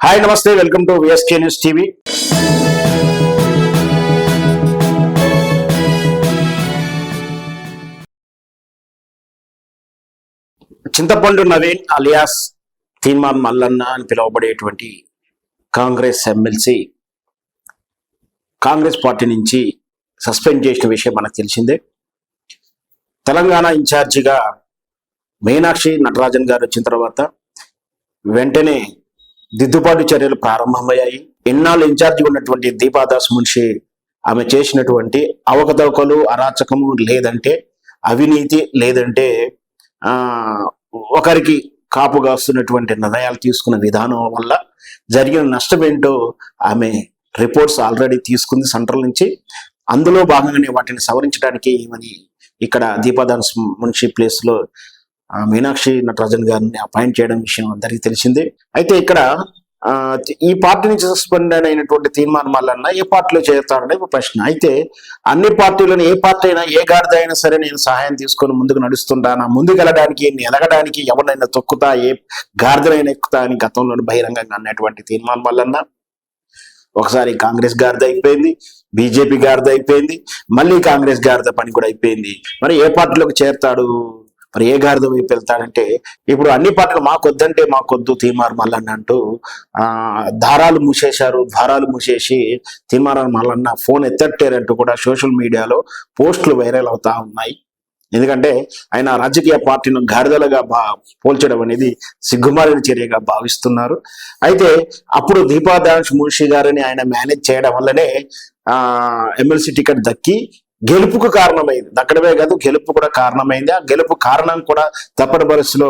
Hi నమస్తే welcome to VSK news TV Chintapandu Naveen alias Teenmaar Mallanna అని పిలువబడేటువంటి Congress MLC Congress party నుంచి suspend చేసిన విషయం మనకు తెలిసిందే. తెలంగాణ ఇన్ఛార్జిగా మీనాక్షి నటరాజన్ గారు వచ్చిన తర్వాత వెంటనే దిద్దుబాటు చర్యలు ప్రారంభమయ్యాయి. ఇన్నాళ్ళు ఇన్ఛార్జి ఉన్నటువంటి దీపాదాస్ మున్షి ఆమె చేసినటువంటి అవకతవకలు అరాచకము లేదంటే అవినీతి లేదంటే ఒకరికి కాపు కాస్తున్నటువంటి నిర్ణయాలు తీసుకున్న విధానం వల్ల జరిగిన నష్టం ఏంటో ఆమె రిపోర్ట్స్ ఆల్రెడీ తీసుకుంది సెంట్రల్ నుంచి. అందులో భాగంగానే వాటిని సవరించడానికి ఈమెని ఇక్కడ దీపాదాస్ మున్షి ప్లేస్లో మీనాక్షి నటరాజన్ గారిని అపాయింట్ చేయడం విషయం అందరికీ తెలిసిందే. అయితే ఇక్కడ ఈ పార్టీ నుంచి సస్పెండ్ అయినటువంటి తీర్మానం మల్లన్న ఏ పార్టీలో చేరుతాడనే ఒక ప్రశ్న. అయితే అన్ని పార్టీలను ఏ పార్టీ అయినా ఏ గాడిద అయినా సరే నేను సహాయం తీసుకొని ముందుకు నడుస్తుంటాను? ముందుకు వెళ్ళడానికి ఎదగడానికి ఎవరినైనా తొక్కుతా? ఏ గాడిదనైనా ఎక్కుతా అని గతంలో బహిరంగంగా అన్నటువంటి తీర్మానం మల్లన్న. ఒకసారి కాంగ్రెస్ గారిది అయిపోయింది బీజేపీ గారిది అయిపోయింది మళ్ళీ కాంగ్రెస్ గారిద పని కూడా అయిపోయింది. మరి ఏ పార్టీలోకి చేరతాడు మరి ఏ గారిద వైపు వెళ్తాడంటే ఇప్పుడు అన్ని పాటలు మాకొద్దంటే మాకొద్దు తీమార్ మల్లన్న అంటూ ఆ దారాలు మూసేశారు ద్వారాలు మూసేసి తీమార్ మల్లన్న ఫోన్ ఎత్తట్టారంటూ కూడా సోషల్ మీడియాలో పోస్టులు వైరల్ అవుతా ఉన్నాయి. ఎందుకంటే ఆయన రాజకీయ పార్టీని గాడిదలుగా బా పోల్చడం అనేది సిగ్గుమారిన చర్యగా భావిస్తున్నారు. అయితే అప్పుడు దీపాదాష్ మున్షి గారిని ఆయన మేనేజ్ చేయడం వల్లనే ఆ ఎమ్మెల్సీ టికెట్ దక్కి గెలుపుకు కారణమైంది. దక్కడమే కాదు గెలుపు కూడా కారణమైంది. ఆ గెలుపు కారణం కూడా తప్పని పరిస్థితిలో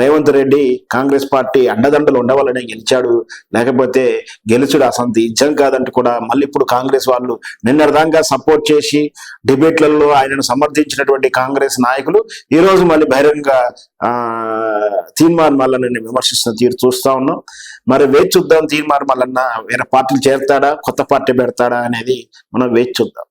రేవంత్ రెడ్డి కాంగ్రెస్ పార్టీ అండదండలు ఉండవాలనే గెలిచాడు. లేకపోతే గెలుచుడు అసంత ఇజ్జం కాదంటే కూడా మళ్ళీ ఇప్పుడు కాంగ్రెస్ వాళ్ళు నిన్నర్ధంగా సపోర్ట్ చేసి డిబేట్లలో ఆయనను సమర్థించినటువంటి కాంగ్రెస్ నాయకులు ఈ రోజు మళ్ళీ బహిరంగ ఆ తీర్మాన్ మల్లన్నని విమర్శిస్తున్న తీరు చూస్తా ఉన్నాం. మరి వేచి చూద్దాం తీర్మాన్ మల్లన్న వేరే పార్టీలు చేరుతాడా కొత్త పార్టీ పెడతాడా అనేది మనం వేచి చూద్దాం.